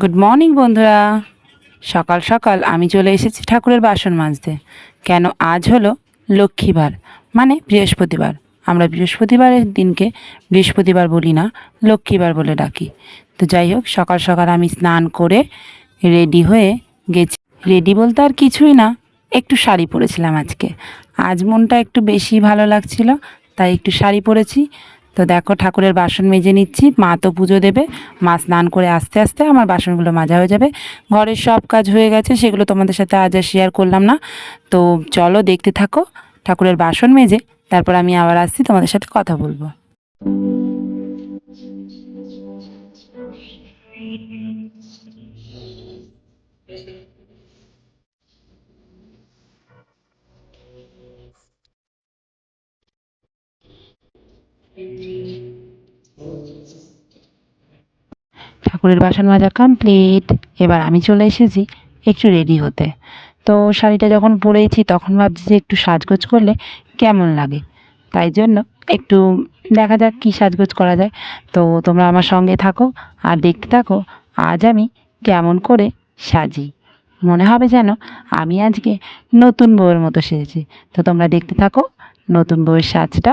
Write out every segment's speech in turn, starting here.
Good morning বন্ধুরা। সকাল সকাল আমি চলে এসেছি ঠাকুরের বাসন মাজতে। কেন আজ হলো লক্ষ্মীবার মানে বৃহস্পতিবার। আমরা বৃহস্পতিবারের দিনকে বৃহস্পতিবার বলি না, লক্ষ্মীবার বলে ডাকি। তো যাই হোক, সকাল সকাল আমি স্নান করে রেডি হয়ে গেছি। রেডি বলতে আর কিছুই না, একটু শাড়ি পরেছিলাম আজকে। আজ মনটা একটু বেশি ভালো লাগছিল, তাই একটু শাড়ি পরেছি। তো দেখো ঠাকুরের বাসন মেজে নিচ্ছি, মা তো পুজো দেবে, মা স্নান করে আস্তে আস্তে আমার বাসনগুলো মাজা হয়ে যাবে। ঘরের সব কাজ হয়ে গেছে, সেগুলো তোমাদের সাথে আজ আর শেয়ার করলাম না। তো চলো দেখতে থাকো, ঠাকুরের বাসন মেজে, তারপর আমি আবার আসছি, তোমাদের সাথে কথা বলব। ঠাকুরের বাসন মাজা কমপ্লিট এবার আমি চলে এসেছি একটু রেডি হতে। তো শাড়িটা যখন পরেছি, তখন ভাবছি যে একটু সাজগোজ করলে কেমন লাগে। তাই জন্য একটু দেখা যাক কী সাজগোজ করা যায়। তো তোমরা আমার সঙ্গে থাকো আর দেখতে থাকো, আজ আমি কেমন করে সাজি। মনে হবে যেন আমি আজকে নতুন বউয়ের মতো সেজেছি। তো তোমরা দেখতে থাকো, নতুন বউয়ের সাজটা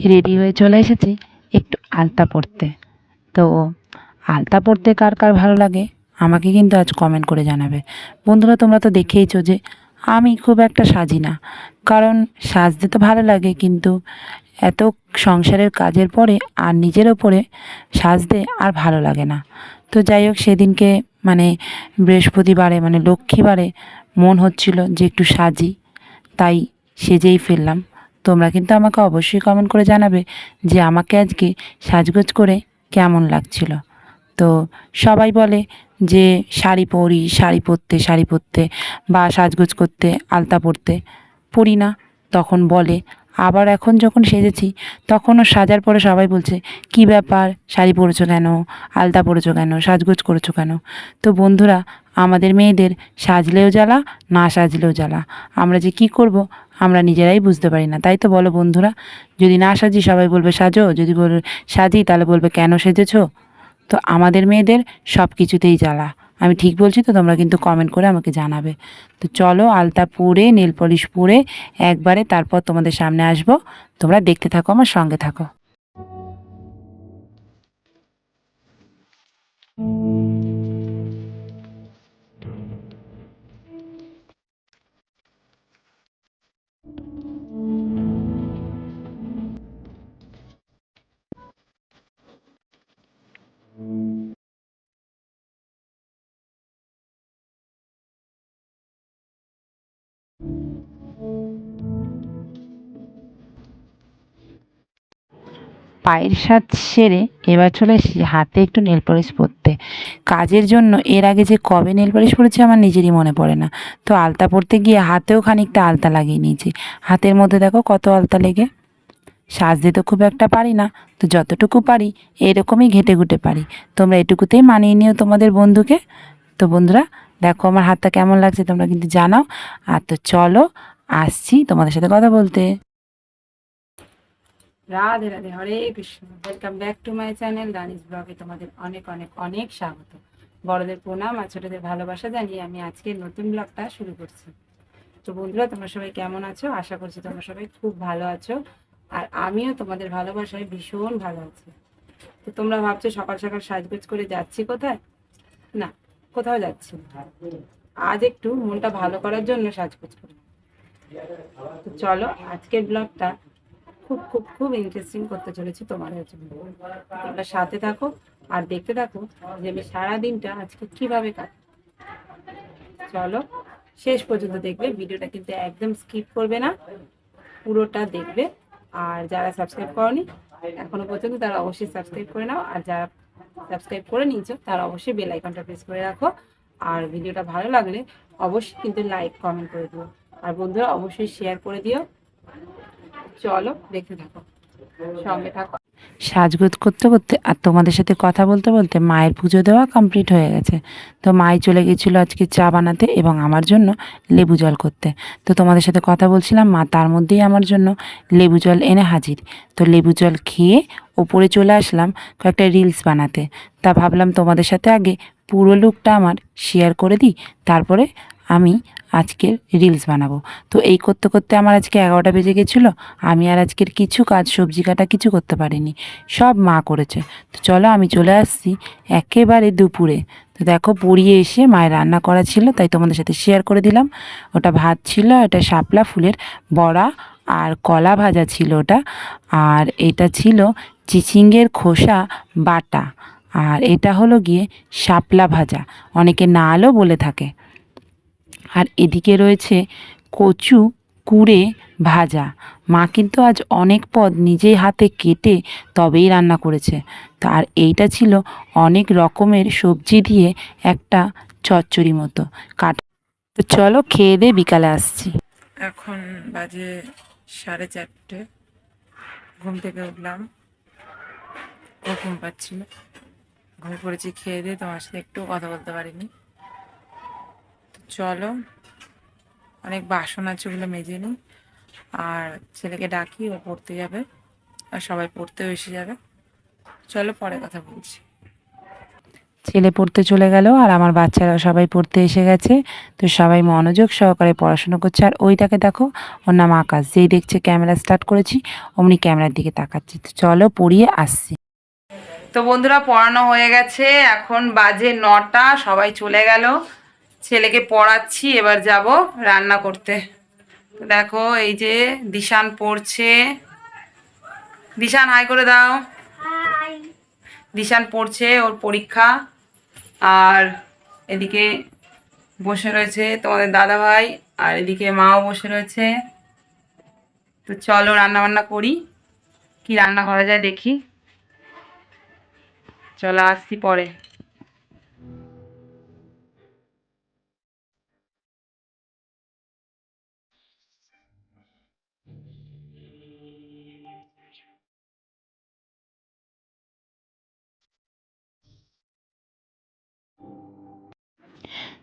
রেডি হয়ে চলে এসেছি একটু আলতা পরতে। তো আলতা পরতে কার কার ভালো লাগে? আমাকে কিন্তু আজ কমেন্ট করে জানাবে। বন্ধুরা, তোমরা তো দেখেইছো যে আমি খুব একটা সাজি না। কারণ সাজতে তো ভালো লাগে, কিন্তু এত সংসারের কাজের পরে আর নিজের ওপরে সাজতে আর ভালো লাগে না। তো যাই হোক, সেদিনকে মানে বৃহস্পতিবারে মানে লক্ষ্মীবারে মন হচ্ছিল যে একটু সাজি। তাই সেজেই ফেললাম। তোমরা কিন্তু আমাকে অবশ্যই কমেন্ট করে জানাবে যে আমাকে আজকে সাজগোজ করে কেমন লাগছিল। তো সবাই বলে যে শাড়ি পরি, শাড়ি পরতে শাড়ি পরতে বা সাজগোজ করতে, আলতা পরতে পরি না। তখন বলে, আবার এখন যখন সেজেছি, তখনও সাজার পরে সবাই বলছে, কি ব্যাপার? শাড়ি পরেছো কেন? আলতা পরেছো কেন? সাজগোজ করেছ কেন? তো বন্ধুরা, আমাদের মেয়েদের সাজলেও জ্বালা, না সাজলেও জ্বালা। আমরা যে কি করব? আমরা নিজেরাই বুঝতে পারি না। তাই তো বলো বন্ধুরা, যদি না সাজি সবাই বলবে, সাজো। যদি বল, সাজি, তাহলে বলবে, কেন সেজেছো? তো আমাদের মেয়েদের সব কিছুতেই জ্বালা। আমি ঠিক বলছি তো, তোমরা কিন্তু কমেন্ট করে আমাকে জানাবে। তো চলো আলতা পরে নেল পলিশ পরে একবারে তারপর তোমাদের সামনে আসব। তোমরা দেখতে থাকো, আমার সঙ্গে থাকো। পায়ের সাজ সেরে এবার চলে এসেছি হাতে একটু নেল পলিশ পরতে। কাজের জন্য এর আগে যে কবে নেল পলিশ পরেছি আমার নিজেরই মনে পড়ে না। তো আলতা পরতে গিয়ে হাতেও খানিকটা আলতা লাগিয়ে নিয়েছি। হাতের মধ্যে দেখো কত আলতা লেগে। সাজতে তো খুব একটা পারি না। তো যতটুকু পারি এরকমই ঘেটে ঘুটে পারি। তোমরা এটুকুতেই মানিয়ে নিও তোমাদের বন্ধুকে। তো বন্ধুরা, দেখো আমার হাতটা কেমন লাগছে, তোমরা কিন্তু জানাও। আর তো চলো, আসছি তোমাদের সাথে কথা বলতে। Radhe Radhe Hare Krishna. Welcome back to my channel Rani's ব্লগে তোমাদের অনেক অনেক অনেক স্বাগত। বড়দের প্রণাম আর ছোটদের ভালোবাসা জানিয়ে আমি আজকে নতুন ব্লগটা শুরু করছি। তো বন্ধুরা, তোমরা সবাই কেমন আছো? আশা করছি তোমরা সবাই খুব ভালো আছো। আর আমিও তোমাদের ভালোবাসায় ভীষণ ভালো আছি। তো তোমরা ভাবছ সকাল সকাল সাজগোজ করে যাচ্ছি কোথায়? না, কোথাও যাচ্ছি আজ একটু মনটা ভালো করার জন্য সাজগোজ করি তো চলো আজকের ব্লগটা খুব খুব খুব ইন্টারেস্টিং করতে চলেছি তোমাদের জন্য তোমরা সাথে থাকো আর দেখতে থাকো যে আমি সারাদিনটা আজকে কীভাবে কাট চলো, শেষ পর্যন্ত দেখবে, ভিডিওটা কিন্তু একদম স্কিপ করবে না, পুরোটা দেখবে। আর যারা সাবস্ক্রাইব করনি, এখনও পর্যন্ত তারা অবশ্যই সাবস্ক্রাইব করে নাও। আর যারা সাবস্ক্রাইব করে নিয়েছো, তারা অবশ্যই বেল আইকনটা প্রেস করে রাখো। আর ভিডিওটা ভালো লাগলে অবশ্যই কিন্তু লাইক কমেন্ট করে দিও। আর বন্ধুরা, অবশ্যই শেয়ার করে দিও। চলো দেখতে থাকো। সঙ্গে থাকো। সাজগোজ করতে করতে, আর তোমাদের সাথে কথা বলতে বলতে মায়ের পুজো দেওয়া কমপ্লিট হয়ে গেছে। তো মাই চলে গেছিল আজকে চা বানাতে এবং আমার জন্য লেবু জল করতে। তো তোমাদের সাথে কথা বলছিলাম, মা তার মধ্যেই আমার জন্য লেবু জল এনে হাজির। তো লেবু জল খেয়ে ওপরে চলে আসলাম কয়েকটা রিলস বানাতে। তা ভাবলাম তোমাদের সাথে আগে পুরো লুকটা আমার শেয়ার করে দিই, তারপরে আমি আজকের রিলস বানাবো। তো এই করতে করতে আমার আজকে এগারোটা বেজে গেছিল, আমি আর আজকের কিছু কাজ, সবজি কাটা কিছু করতে পারিনি। সব মা করেছে। তো চলো আমি চলে আসছি একেবারে দুপুরে। তো দেখো পড়িয়ে এসে মায়ের রান্না করা ছিল, তাই তোমাদের সাথে শেয়ার করে দিলাম। ওটা ভাত ছিল, এটা শাপলা ফুলের বড়া আর কলা ভাজা ছিল ওটা। আর এটা ছিল চিচিঙ্গের খোসা বাটা। আর এটা হলো গিয়ে শাপলা ভাজা। অনেকে নালও বলে থাকে। আর এদিকে রয়েছে কচু কুড়ে ভাজা। মা কিন্তু আজ অনেক পদ নিজেই হাতে কেটে তবেই রান্না করেছে। আর এইটা ছিল অনেক রকমের সবজি দিয়ে একটা চচ্চড়ি মতো। কাট তো চলো খেয়ে দিয়ে বিকালে আসছি। এখন বাজে সাড়ে চারটে। ঘুম থেকে উঠলাম। ও ঘুম পাচ্ছিল। ঘুম পড়েছি খেয়ে দিয়ে তোমার সাথে একটু কথা বলতে পারিনি। চলো। অনেক বাসন আছে ওগুলো মেজে নিই। আর ছেলেকে ডাকি ও পড়তে যাবে। আর সবাই পড়তেও এসে যাবে। চলো পরে কথা বলছি। ছেলে পড়তে চলে গেল আর আমার বাচ্চারা সবাই পড়তে এসে গেছে। তো সবাই মনোযোগ সহকারে পড়াশোনা করছে। আর ওইটাকে দেখো ওর নাম আকাশ। যেই দেখছে ক্যামেরা স্টার্ট করেছি অমনি ক্যামেরার দিকে তাকাচ্ছে। তো চলো পড়িয়ে আসছি। তো বন্ধুরা পড়ানো হয়ে গেছে। এখন বাজে নটা সবাই চলে গেল। ছেলেকে পড়াচ্ছি এবার যাব রান্না করতে। তো দেখো এই যে দিশান পড়ছে। দিশান হাই করে দাও। দিশান পড়ছে ওর পরীক্ষা। আর এদিকে বসে রয়েছে তোমাদের দাদা ভাই আর এদিকে মাও বসে রয়েছে। তো চলো রান্না বান্না করি। কি রান্না করা যায় দেখি। চলো আসছি পরে।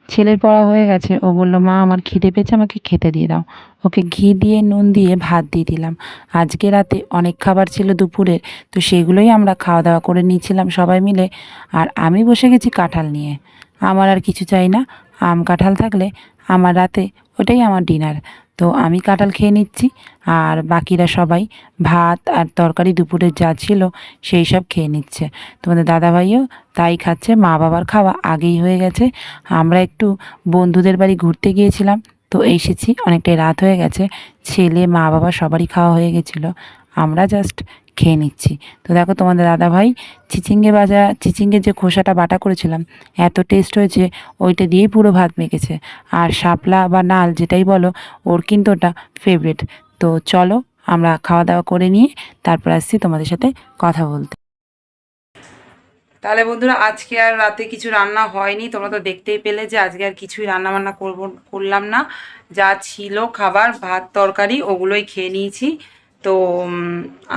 ছেলের পড়া হয়ে গেছে। ও বলল, মা, আমার খিদে পেয়েছে, আমাকে খেতে দিয়ে দাও। ওকে ঘি দিয়ে নুন দিয়ে ভাত দিয়ে দিলাম। আজকে রাতে অনেক খাবার ছিল দুপুরের, তো সেগুলোই আমরা খাওয়া দাওয়া করে নিয়েছিলাম সবাই মিলে। আর আমি বসে গেছি কাঁঠাল নিয়ে। আমার আর কিছু চাই না। আম কাঁঠাল থাকলে আমার রাতে ওটাই আমার ডিনার। তো আমি কাঁঠাল খেয়ে নিচ্ছি, আর বাকিরা সবাই ভাত আর তরকারি দুপুরের যা ছিল সেই সব খেয়ে নিচ্ছে। তোমাদের দাদাভাইও তাই খাচ্ছে, মা বাবার খাওয়া আগেই হয়ে গেছে। আমরা একটু বন্ধুদের বাড়ি ঘুরতে গিয়েছিলাম, তো এসেছি, অনেকটাই রাত হয়ে গেছে। ছেলে, মা, বাবা সবারই খাওয়া হয়ে গেছিল। আমরা জাস্ট খেয়ে নিচ্ছি। তো দেখো তোমাদের দাদা ভাই চিচিঙ্গে বাজা চিচিঙ্গের যে খোসাটা বাটা করেছিলাম, এত টেস্ট হয়েছে, ওইটা দিয়েই পুরো ভাত মেখেছে। আর শাপলা বা নাল যেটাই বলো, ওর কিন্তু ওটা ফেভারিট তো চলো, আমরা খাওয়া দাওয়া করে নিয়ে তারপর আসছি তোমাদের সাথে কথা বলতে। তাহলে বন্ধুরা, আজকে আর রাতে কিছু রান্না হয়নি। তোমরা তো দেখতেই পেলে যে আজকে আর কিছুই রান্না বান্না করব, করলাম না। যা ছিল খাবার, ভাত, তরকারি, ওগুলোই খেয়ে নিয়েছি। তো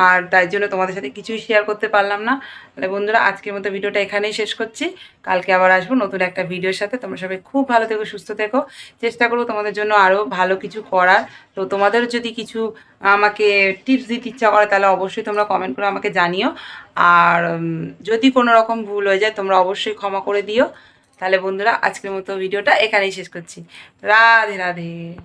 আর তাই জন্য তোমাদের সাথে কিছুই শেয়ার করতে পারলাম না। তাহলে বন্ধুরা, আজকের মতো ভিডিওটা এখানেই শেষ করছি। কালকে আবার আসব নতুন একটা ভিডিওর সাথে। তোমরা সবাই খুব ভালো থেকো, সুস্থ থেকো। চেষ্টা করব তোমাদের জন্য আরও ভালো কিছু করার। তো তোমাদের যদি কিছু আমাকে টিপস দিতে ইচ্ছা করে, তাহলে অবশ্যই তোমরা কমেন্ট করে আমাকে জানিও। আর যদি কোনো রকম ভুল হয়ে যায়, তোমরা অবশ্যই ক্ষমা করে দিও। তাহলে বন্ধুরা, আজকের মতো ভিডিওটা এখানেই শেষ করছি। রাধে রাধে।